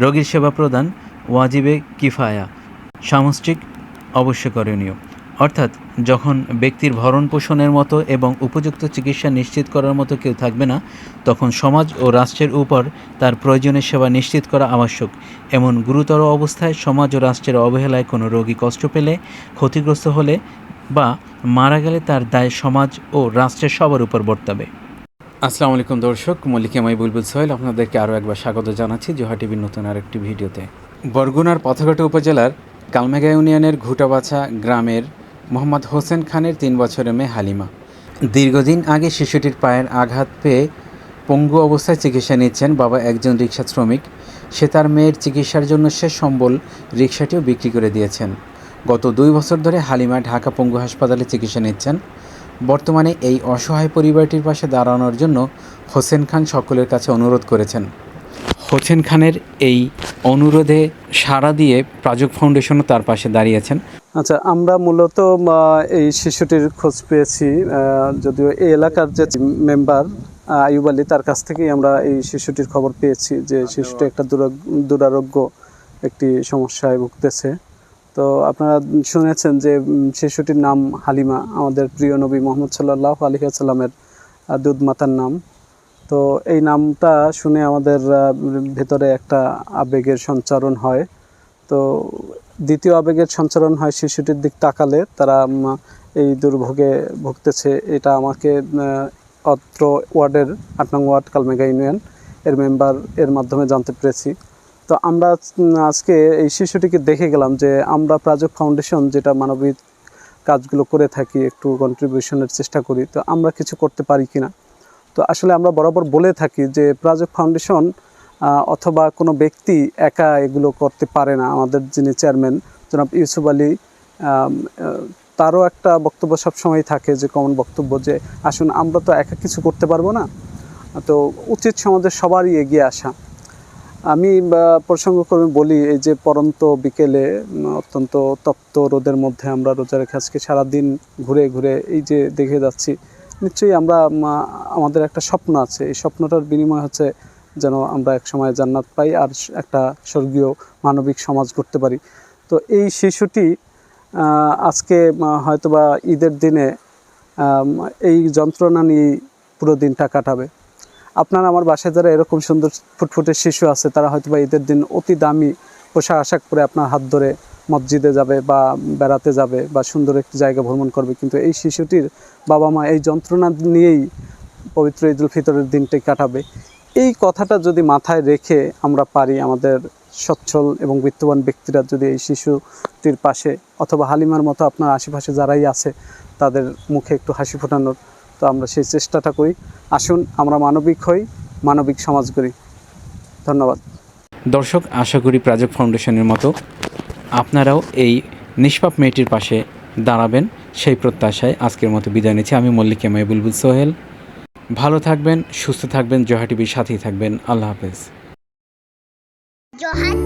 রোগীর সেবা প্রদান ওয়াজিবে কিফায়া, সামষ্টিক অবশ্য করণীয়। অর্থাৎ, যখন ব্যক্তির ভরণ পোষণের মতো এবং উপযুক্ত চিকিৎসা নিশ্চিত করার মতো কেউ থাকবে না, তখন সমাজ ও রাষ্ট্রের উপর তার প্রয়োজনীয় সেবা নিশ্চিত করা আবশ্যক। এমন গুরুতর অবস্থায় সমাজ ও রাষ্ট্রের অবহেলায় কোনো রোগী কষ্ট পেলে, ক্ষতিগ্রস্ত হলে বা মারা গেলে তার দায় সমাজ ও রাষ্ট্রের সবার উপর বর্তাবে। আসসালামু আলাইকুম দর্শক মল্লিকামাই বুলবুল সোহেল আপনাদেরকে আরও একবার স্বাগত জানাচ্ছি জোহা টিভির নতুন আরেকটি ভিডিওতে। বরগুনার পথঘাটা উপজেলার কালমেগা ইউনিয়নের ঘুটাবাছা গ্রামের মোহাম্মদ হোসেন খানের তিন বছরের মেয়ে হালিমা। দীর্ঘদিন আগে শিশুটির পায়ের আঘাত পেয়ে পঙ্গু অবস্থায় চিকিৎসা নিচ্ছেন বাবা একজন রিক্সা শ্রমিক। সে তার মেয়ের চিকিৎসার জন্য শেষ সম্বল রিক্সাটিও বিক্রি করে দিয়েছেন। গত দুই বছর ধরে হালিমা ঢাকা পঙ্গু হাসপাতালে চিকিৎসা নিচ্ছেন। বর্তমানে এই অসহায় পরিবারটির পাশে দাঁড়ানোর জন্য হোসেন খান সকলের কাছে অনুরোধ করেছেন। হোসেন খানের এই অনুরোধে সাড়া দিয়ে প্রাজক ফাউন্ডেশনও তার পাশে দাঁড়িয়েছেন। আচ্ছা আমরা মূলত এই শিশুটির খোঁজ পেয়েছি যদিও এই এলাকার যে মেম্বার আয়ুব আলী, তার কাছ থেকেই আমরা এই শিশুটির খবর পেয়েছি যে শিশুটি একটা দুরারোগ্য একটি সমস্যায় ভুগতেছে। তো আপনারা শুনেছেন যে শিশুটির নাম হালিমা, আমাদের প্রিয় নবী মোহাম্মদ সাল্লাহ আলী দুধ মাতার নাম। তো এই নামটা শুনে আমাদের ভেতরে একটা আবেগের সঞ্চারণ হয়। তো দ্বিতীয় আবেগের সঞ্চারণ হয় শিশুটির দিক তাকালে, তারা এই দুর্ভোগে ভুগতেছে। এটা আমাকে অত্র ওয়ার্ডের আট নং ওয়ার্ড কালমেগা ইউনিয়ন, এর মেম্বার এর মাধ্যমে জানতে পেরেছি। তো আমরা আজকে এই শিশুটিকে দেখে গেলাম যে আমরা প্রাজক ফাউন্ডেশন যেটা মানবিক কাজগুলো করে থাকি, একটু কন্ট্রিবিউশনের চেষ্টা করি, তো আমরা কিছু করতে পারি কিনা? তো আসলে আমরা বরাবর বলে থাকি যে প্রাজক ফাউন্ডেশন অথবা কোনো ব্যক্তি একা এগুলো করতে পারে না। আমাদের যিনি চেয়ারম্যান, জনাব ইউসুফ আলী তারও একটা বক্তব্য সবসময় থাকে যে কমন বক্তব্য যে, আসুন আমরা তো একা কিছু করতে পারব না। তো উচিত সমাজের সবারই এগিয়ে আসা। আমি বা, প্রসঙ্গক্রমে বলি এই যে পরন্ত বিকেলে অত্যন্ত তপ্ত রোদের মধ্যে আমরা রোজা রেখে আজকে সারাদিন ঘুরে ঘুরে এই যে দেখে যাচ্ছি নিশ্চয়ই আমরা আমাদের একটা স্বপ্ন আছে। এই স্বপ্নটার বিনিময় হচ্ছে যেন আমরা এক সময় জান্নাত পাই আর একটা স্বর্গীয় মানবিক সমাজ করতে পারি। তো এই শিশুটি আজকে হয়তোবা ঈদের দিনে এই যন্ত্রণা নিয়ে পুরো দিনটা কাটাবে। আপনার আমার বাসায় যারা এরকম সুন্দর ফুটফুটে শিশু আছে, তারা হয়তো বা ঈদের দিন অতি দামি পোশাক আশাক পরে আপনার হাত ধরে মসজিদে যাবে বা বেড়াতে যাবে বা সুন্দর একটি জায়গা ভ্রমণ করবে। কিন্তু এই শিশুটির বাবা মা এই যন্ত্রণা নিয়েই পবিত্র ঈদুল ফিতরের দিনটি কাটাবে। এই কথাটা যদি মাথায় রেখে আমরা পারি, আমাদের সচ্ছল এবং বিত্তবান ব্যক্তিরা যদি এই শিশুটির পাশে অথবা হালিমার মতো আপনার আশেপাশে যারাই আছে, তাদের মুখে একটু হাসি ফোটানোর তো আমরা সেই চেষ্টাটা করি। আসুন আমরা মানবিক হই মানবিক সমাজ করি ধন্যবাদ। দর্শক আশা করি প্রাজক ফাউন্ডেশনের মতো আপনারাও এই নিষ্পাপ মেয়েটির পাশে দাঁড়াবেন। সেই প্রত্যাশায় আজকের মতো বিদায় নিচ্ছি। আমি মল্লিক এমাই বুলবুল সোহেল। ভালো থাকবেন সুস্থ থাকবেন জহা টিভির সাথেই থাকবেন। আল্লাহ হাফেজ। Johan